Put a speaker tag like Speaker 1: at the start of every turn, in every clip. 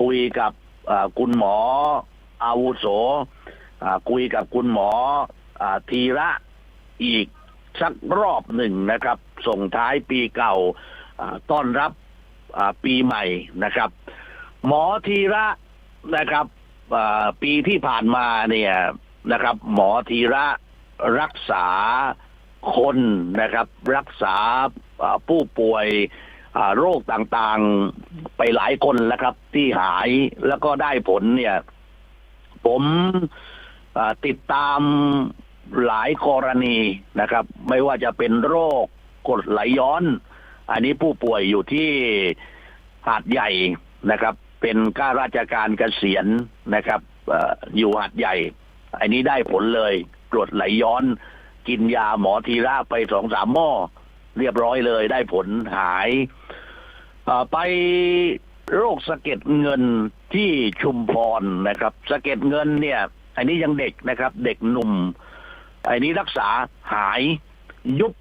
Speaker 1: คุยกับคุณหมออาวุโสคุยกับคุณหมออ่าธีระอีกสักรอบหนึ่งนะครับ ส่งท้ายปีเก่าต้อนรับปีใหม่นะครับ หมอธีระนะครับปีที่ผ่านมาเนี่ยนะครับ หมอธีระรักษาคนนะครับ รักษาผู้ป่วย โรคต่างๆไปหลายคนแล้วครับ ที่หายแล้วก็ได้ผลเนี่ย ผมติดตามหลายกรณีนะครับ ไม่ว่าจะเป็นโรคกรดไหลย้อน อันนี้ผู้ป่วยอยู่ที่หาดใหญ่นะครับ เป็นข้าราชการเกษียณนะครับอยู่หาดใหญ่ อันนี้ได้ผลเลยกรดไหลย้อน กินยาหมอทีระไปสองสามหม้อเรียบร้อยเลยได้ผลหาย ไปโรคสะเก็ดเงินที่ชุมพรนะครับสะเก็ดเงินเนี่ยอันนี้ยังเด็กนะครับ เด็กหนุ่มอันนี้รักษาหายยุบ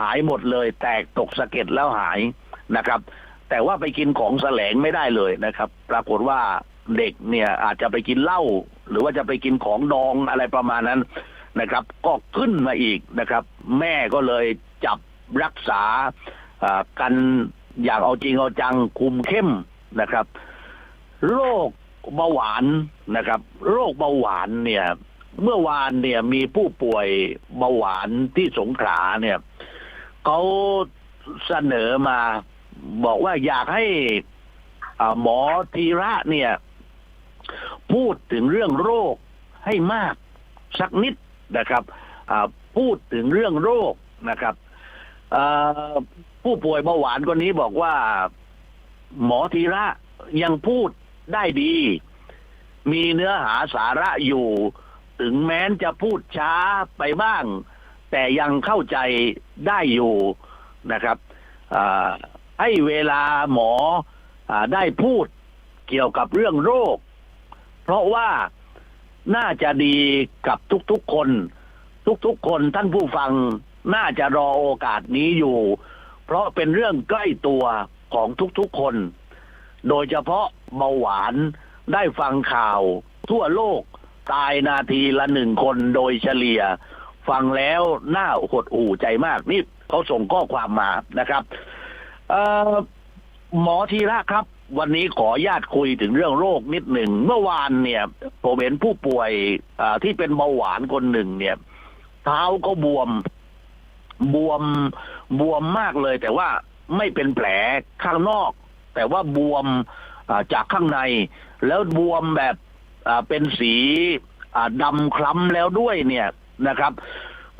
Speaker 1: หายหมดเลย แตกตกสะเก็ดแล้วหายนะครับ แต่ว่าไปกินของแสลงไม่ได้เลยนะครับ ปรากฏว่าเด็กเนี่ยอาจจะไปกินเหล้าหรือว่าจะไปกินของดองอะไรประมาณนั้นนะครับ ก็ขึ้นมาอีกนะครับ แม่ก็เลยจับรักษาอ่ากัน อย่างเอาจริงเอาจังคุมเข้มนะครับ โรคเบาหวานนะครับ โรคเบาหวานเนี่ย เมื่อวานเนี่ยมีผู้ป่วยเบาหวานที่สงขลาเนี่ยเขาเสนอมาบอกว่าอยากให้อาหมอธีระเนี่ย พูดถึงเรื่องโรคให้มากสักนิดนะครับพูดถึงเรื่องโรคนะครับ ผู้ป่วยเบาหวานคนนี้บอกว่า หมอธีระยังพูดได้ดี มีเนื้อหาสาระอยู่ ถึงแม้นจะพูดช้าไปบ้าง แต่ยังเข้าใจได้อยู่นะครับให้เวลาหมออได้พูดเกี่ยวกับเรื่องโรค เพราะว่าน่าจะดีกับทุกๆคน ทุกๆคนท่านผู้ฟังน่าจะรอโอกาสนี้อยู่ เพราะเป็นเรื่องใกล้ตัวของทุกๆคน โดยเฉพาะเบาหวานได้ฟังข่าว ทั่วโลกตายนาทีละหนึ่งคนโดยเฉลี่ย ฟังแล้วน่าหดหู่ใจมากนี่เขาส่งข้อความมานะครับหมอทีระครับ วันนี้ขอญาตคุยถึงเรื่องโรคนิดหนึ่ง เมื่อวานเนี่ยผมเห็นผู้ป่วยที่เป็นเบาหวานคนหนึ่งเนี่ย เท้าก็บวม บวมบวมมากเลย แต่ว่าไม่เป็นแผลข้างนอก แต่ว่าบวมจากข้างใน แล้วบวมแบบเป็นสีดำคล้ำแล้วด้วยเนี่ยนะครับ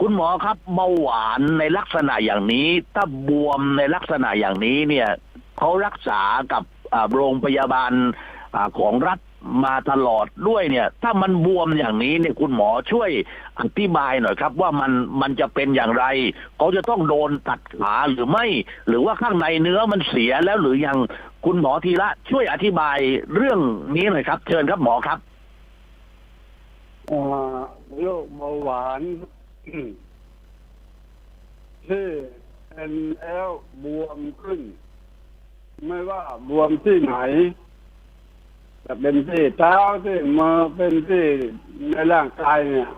Speaker 1: คุณหมอครับเบาหวานในลักษณะอย่างนี้ ถ้าบวมในลักษณะอย่างนี้เนี่ยเขารักษากับโรงพยาบาลอของรัฐ มาตลอดด้วยเนี่ย ถ้ามันบวมอย่างนี้เนี่ยคุณหมอช่วยอธิบายหน่อยครับ ว่ามันมันจะเป็นอย่างไรเขาจะต้องโดนตัดขาหรือไม่ หรือว่าข้างในเนื้อมันเสียแล้วหรือยังคุณหมอทีละช่วยอธิบายเรื่องนี้หน่อยครับ เชิญครับหมอครับ
Speaker 2: อ่าโรคเบาหวานที่เป็นแอลบวมขึ้น ไม่ว่าบวมที่ไหน จะเป็นที่เท้าที่มือเป็นที่ในร่างกายเนี่ย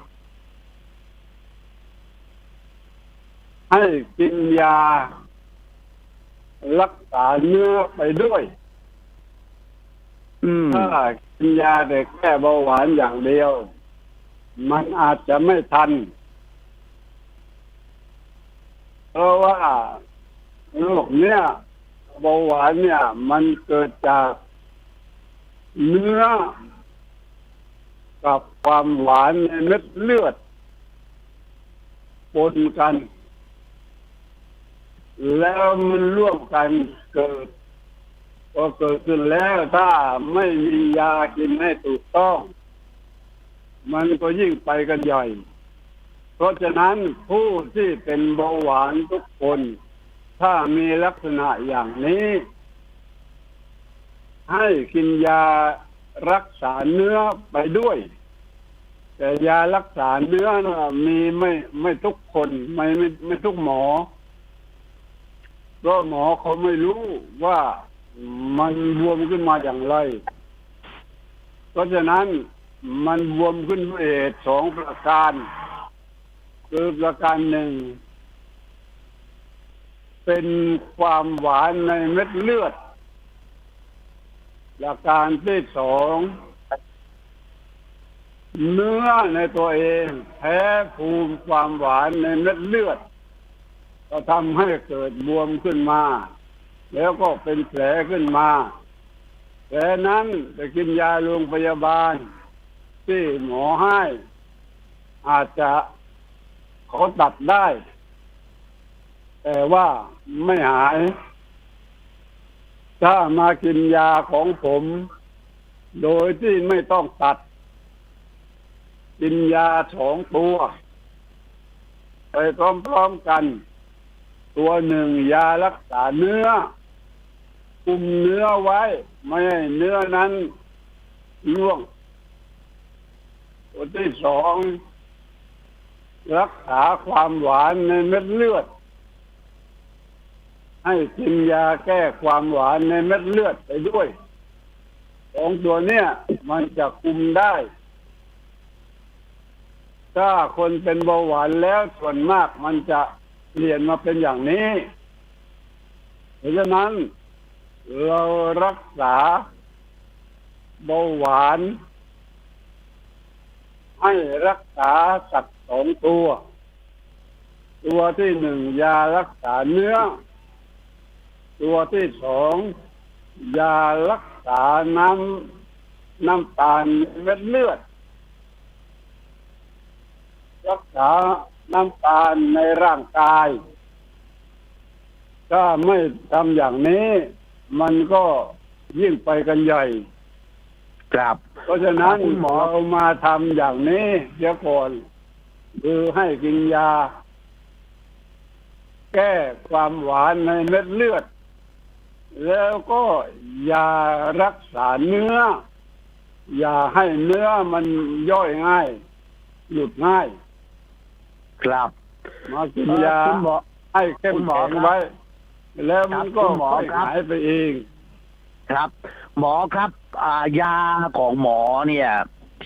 Speaker 2: ให้กินยา รักษาเนื้อไปด้วย
Speaker 1: อืม
Speaker 2: ถ้ากินยาแต่แก้เบาหวานอย่างเดียว มันอาจจะไม่ทัน เพราะว่าโรคเนี้ยเบาหวานเนี่ย มันเกิดจาก เนื้อ กับความหวานในเม็ดเลือดปนกัน แล้วมันร่วมกันเกิดพอเกิดขึ้นแล้วถ้าไม่มียากินให้ถูกต้อง มันก็ยิ่งไปกันใหญ่ เพราะฉะนั้นผู้ที่เป็นเบาหวานทุกคน ถ้ามีลักษณะอย่างนี้ ให้กินยารักษาเนื้อไปด้วย แต่ยารักษาเนื้อนะมีไม่ไม่ทุกคนไม่ไม่ไม่ทุกหมอเพราะหมอเขาไม่รู้ว่ามันรวมขึ้นมาอย่างไร เพราะฉะนั้นมันบวมขึ้นด้วยเหตุสองประการ คือประการหนึ่ง เป็นความหวานในเม็ดเลือด ประการที่สองเนื้อในตัวเองแพ้ภูมิความหวานในเม็ดเลือด ก็ทำให้เกิดบวมขึ้นมา แล้วก็เป็นแผลขึ้นมาแผลนั้นไปกินยาโรงพยาบาล ที่หมอให้ อาจจะเขาตัดได้ แต่ว่าไม่หาย ถ้ามากินยาของผม โดยที่ไม่ต้องตัด กินยาสองตัว ไปพร้อมๆกัน ตัวหนึ่งยารักษาเนื้อคุมเนื้อไว้ ไม่ให้เนื้อนั้นร่วง ตัวที่สอง รักษาความหวานในเม็ดเลือด ให้กินยาแก้ความหวานในเม็ดเลือดไปด้วยสองตัวเนี้ยมันจะคุมได้ ถ้าคนเป็นเบาหวานแล้วส่วนมากมันจะเปลี่ยนมาเป็นอย่างนี้เพราะฉะนั้น เรารักษาเบาหวาน ให้รักษาสักสองตัว ตัวที่หนึ่งยารักษาเนื้อ ตัวที่สองยารักษาน้ำน้ำตาลเม็ดเลือด รักษาน้ำตาลในร่างกาย ถ้าไม่ทำอย่างนี้ มันก็ยิ่งไปกันใหญ่
Speaker 1: ครับ
Speaker 2: เพราะฉะนั้น
Speaker 1: คุณหมอ
Speaker 2: เรามาทำอย่างนี้เดี๋ยวก่อนคือให้กินยา แก้ความหวานในเม็ดเลือด แล้วก็ยารักษาเนื้อ อย่าให้เนื้อมันย่อยง่ายหลุดง่าย
Speaker 1: ครับ
Speaker 2: มากิน
Speaker 1: เอ่อยาคุณหมอ
Speaker 2: ให้เข้ม
Speaker 1: คุณหมอ
Speaker 2: แข็ง
Speaker 1: ครับ
Speaker 2: ไว้ แล้วมันก็
Speaker 1: ครับคุณหมอ
Speaker 2: ค่อย
Speaker 1: ครับ
Speaker 2: หายไปเอง
Speaker 1: ครับ หมอครับอ่ายาของหมอเนี่ย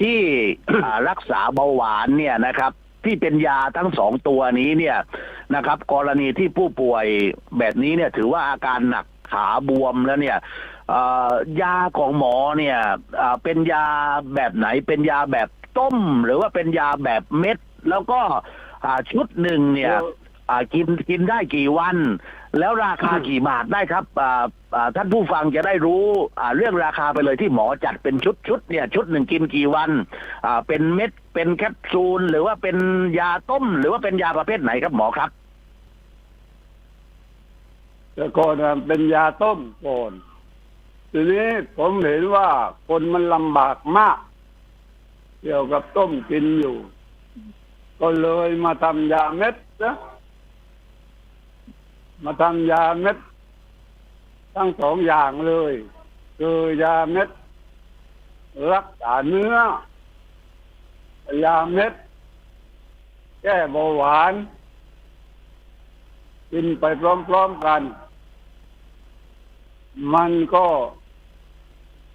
Speaker 1: ที่อ่ารักษาเบาหวานเนี่ยนะครับที่เป็นยาทั้งสองตัวนี้เนี่ยนะครับ กรณีที่ผู้ป่วยแบบนี้เนี่ย ถือว่าอาการหนัก ขาบวมแล้วเนี่ยเอ่อยาของหมอเนี่ยอ่าเป็นยาแบบไหน เป็นยาแบบต้ม หรือว่าเป็นยาแบบเม็ด แล้วก็อ่าชุดหนึ่งเนี่ยอ่ากินกินได้กี่วัน แล้วราคากี่บาทได้ครับอ่าอ่าท่านผู้ฟังจะได้รู้อ่าเรื่องราคาไปเลยที่หมอจัดเป็นชุดชุดเนี่ย ชุดหนึ่งกินกี่วันอ่าเป็นเม็ดเป็นแคปซูล หรือว่าเป็นยาต้ม หรือว่าเป็นยาประเภทไหนครับหมอครับ
Speaker 2: แต่ก่อนเป็นยาต้มก่อนทีนี้ผมเห็นว่าคนมันลำบากมาก เกี่ยวกับต้มกินอยู่ ก็เลยมาทำยาเม็ดนะมาทำยาเม็ด ทั้งสองอย่างเลย คือยาเม็ด รักษาเนื้อ ยาเม็ด แก้เบาหวาน กินไปพร้อมๆกัน มันก็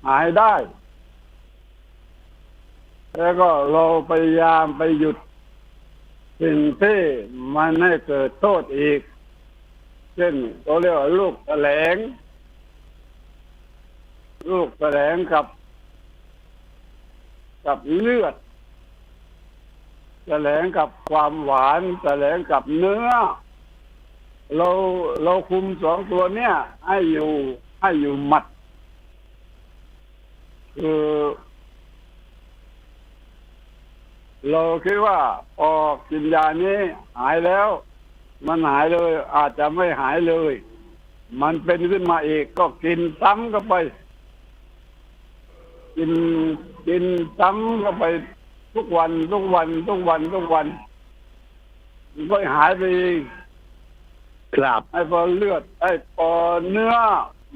Speaker 2: หายได้ แล้วก็เราพยายามไปหยุด สิ่งที่มันให้เกิดโทษอีก เช่นเราเรียกว่าลูกแถลง ลูกแถลงกับ กับเลือดแถลงกับความหวานแถลงกับเนื้อ เราเราคุมสองตัวเนี้ยให้อยู่ ให้อยู่หมัดคือเราคิดว่าพอกินยานี้หายแล้ว มันหายเลย อาจจะไม่หายเลย มันเป็นขึ้นมาอีกก็กินซ้ำเข้าไป กินกินซ้ำเข้าไปทุกวันทุกวันทุกวันทุกวันมันก็หายไปเอง
Speaker 1: ครับ
Speaker 2: ไอ้พอเลือดไอ้พอเนื้อ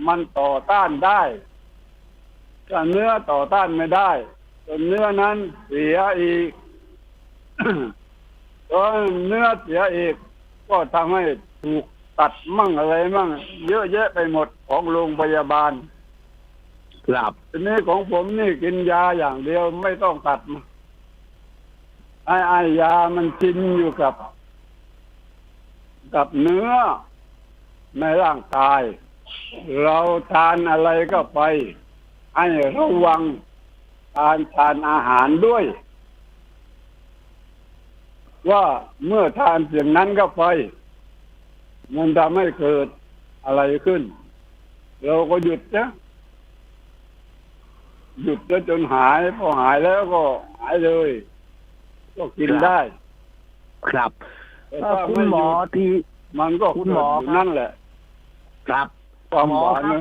Speaker 2: มันต่อต้านได้ถ้าเนื้อต่อต้านไม่ได้ก็เนื้อนั้นเสียอีกพอเนื้อเสียอีก ก็ทำให้ถูกตัดมั่งอะไรมั่ง เยอะแยะไปหมดของโรงพยาบาล
Speaker 1: ครับ
Speaker 2: ทีนี้ของผมนี่กินยาอย่างเดียวไม่ต้องตัดมาไอ้ไอ้ยามันกินอยู่กับ กับเนื้อในร่างกาย เราทานอะไรก็ไป ให้ระวังการทานอาหารด้วย ว่าเมื่อทานสิ่งนั้นก็ไป มันทำให้เกิดอะไรขึ้น เราก็หยุดนะหยุดแล้วจนหาย พอหายแล้วก็หายเลย ก็กินได้
Speaker 1: ครับ
Speaker 2: แต่
Speaker 1: เอ่อ
Speaker 2: ถ้า
Speaker 1: คุ
Speaker 2: ไม่
Speaker 1: ณหมอ
Speaker 2: ยุด
Speaker 1: ที่
Speaker 2: มันก็
Speaker 1: คุณหมอ
Speaker 2: เกิดยู่นั่นแหละ
Speaker 1: ครับ
Speaker 2: ความ
Speaker 1: หมอ
Speaker 2: หวาน
Speaker 1: ครับ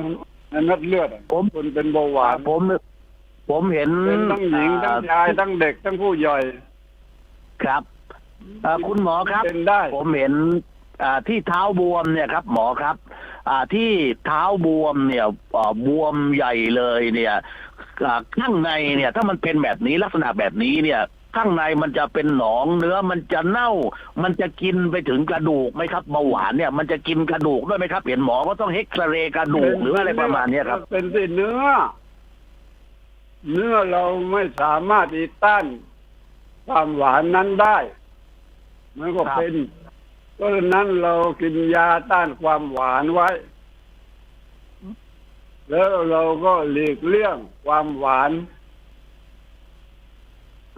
Speaker 2: ในเม็ดเลือดอะ
Speaker 1: ผม
Speaker 2: คนเป็นเบาหวาน
Speaker 1: ผม ผมเห็น
Speaker 2: เป็นทั้งหญิงทั้งชายทั้งเด็กทั้งผู้ใหญ่
Speaker 1: ครับเอ่อคุณหมอครับ
Speaker 2: เป็นได้
Speaker 1: ผมเห็นอ่าที่เท้าบวมเนี่ยครับ หมอครับอ่าที่เท้าบวมเนี่ยอ่าบวมใหญ่เลยเนี่ยอ่าข้างในเนี่ย ถ้ามันเป็นแบบนี้ลักษณะแบบนี้เนี่ย ข้างในมันจะเป็นหนองเนื้อมันจะเน่า มันจะกินไปถึงกระดูกไหมครับเบาหวานเนี่ยมันจะกินกระดูกด้วยไหมครับเห็นหมอก็ต้องเฮ็กซเรย์กระดูกหรืออะไรประมาณเนี้ยครับ
Speaker 2: เป็นที่เนื้อ เนื้อเราไม่สามารถอีต้านความหวานนั้นได้ มันก็
Speaker 1: ครับ
Speaker 2: เป็นเพราะฉะนั้นเรากินยาต้านความหวานไว้ แล้วเราก็หลีกเลี่ยงความหวาน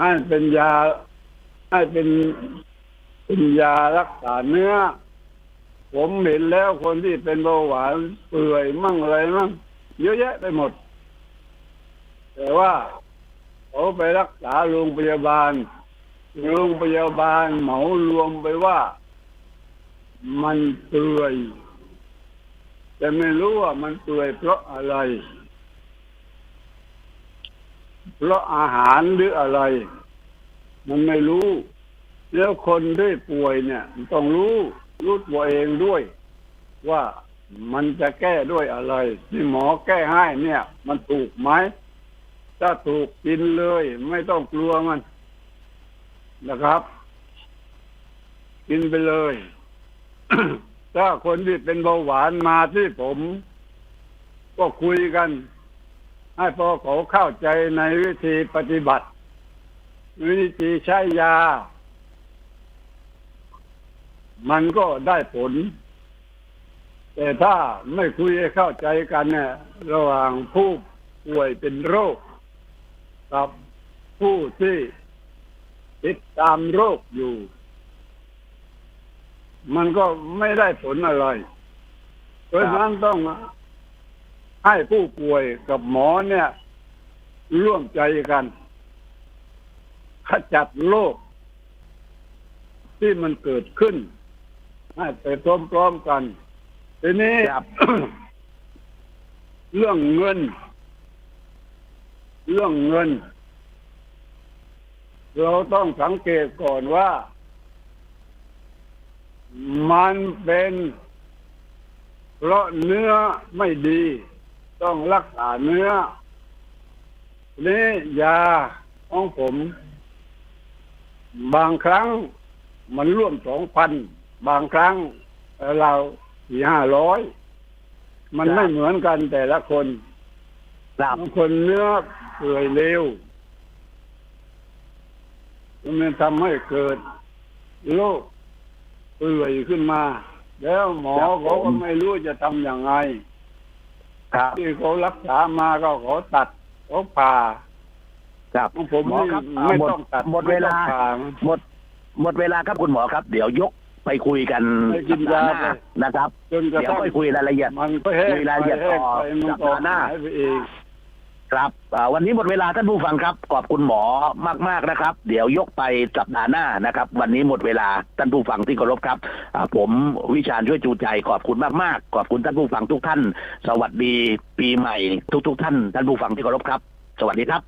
Speaker 2: ให้เป็นยา ให้เป็นเป็นยารักษาเนื้อ ผมเห็นแล้วคนที่เป็นเบาหวานเปื่อยมั่งอะไรมั่งเยอะแยะไปหมด แต่ว่าเขาไปรักษาโรงพยาบาลโรงพยาบาลเหมารวมไปว่า มันเปื่อยแต่ไม่รู้ว่ามันเปื่อยเพราะอะไร เพราะอาหารหรืออะไร มันไม่รู้ แล้วคนที่ป่วยเนี่ยมันต้องรู้รู้ตัวเองด้วย ว่ามันจะแก้ด้วยอะไร ที่หมอแก้ให้เนี่ย มันถูกไหมถ้าถูกกินเลย ไม่ต้องกลัวมันนะครับ กินไปเลย ถ้าคนที่เป็นเบาหวานมาที่ผม ก็คุยกัน ให้พอเขาเข้าใจในวิธีปฏิบัติ วิธีใช้ยา มันก็ได้ผล แต่ถ้าไม่คุยเข้าใจกันเนี่ย ระหว่างผู้ป่วยเป็นโรค กับผู้ที่ติดตามโรคอยู่ มันก็ไม่ได้ผลอะไร เพราะฉะนั้นต้อง ให้ผู้ป่วยกับหมอเนี่ย ร่วมใจกัน ขจัดโรคที่มันเกิดขึ้นให้ไปพร้อมๆกัน ทีนี้เรื่องเงิน เรื่องเงิน เราต้องสังเกตก่อนว่า มันเป็น เพราะเนื้อไม่ดี ต้องรักษาเนื้อนี่ยาของผม บางครั้งมันร่วมสองพัน บางครั้งเอ่อเราสี่ห้าร้อย มัน
Speaker 1: ครับ
Speaker 2: ไม่เหมือนกันแต่ละคน
Speaker 1: ครับ
Speaker 2: บางคนเนื้อเปื่อยเร็วมันทำให้เกิดโรคเปื่อยขึ้นมา แล้วหมอ
Speaker 1: ครับ
Speaker 2: เขาก็
Speaker 1: ผม
Speaker 2: ไม่รู้จะทำอย่างไง
Speaker 1: ครับ
Speaker 2: ที่เขารักษามาก็เขาตัดเขาผ่า
Speaker 1: ครับ
Speaker 2: ของผม
Speaker 1: หมอ
Speaker 2: นี่
Speaker 1: ครับ
Speaker 2: ไม่
Speaker 1: หมด
Speaker 2: ต้องตัด
Speaker 1: หมดเวลา
Speaker 2: ไต้องผ่
Speaker 1: หมดหมดเวลาครับคุณหมอครับ เดี๋ยวยกไปคุยกัน
Speaker 2: ให้กินยา
Speaker 1: สัปดห์หน้
Speaker 2: ไป
Speaker 1: นะครับ
Speaker 2: จนกระ
Speaker 1: เดี๋ยว
Speaker 2: ทั่ง
Speaker 1: ไปคุยรายละเอียด
Speaker 2: มันก็แห้ง
Speaker 1: คุยรายละเอียด
Speaker 2: ไปแห้ง
Speaker 1: ต่อ
Speaker 2: ไปมัน
Speaker 1: สั
Speaker 2: ก็
Speaker 1: ปดาห์หน้า
Speaker 2: หายไปเอง
Speaker 1: ครับวันนี้หมดเวลาท่านผู้ฟังครับ ขอบคุณหมอมาก ๆนะครับ เดี๋ยวยกไปสัปดาห์หน้านะครับ วันนี้หมดเวลาท่านผู้ฟังที่เคารพครับอาผมวิชาญช่วยจูใจขอบคุณมากๆ ขอบคุณท่านผู้ฟังทุกท่าน สวัสดีปีใหม่ทุก ๆ ท่าน ท่านผู้ฟังที่เคารพครับ สวัสดีครับ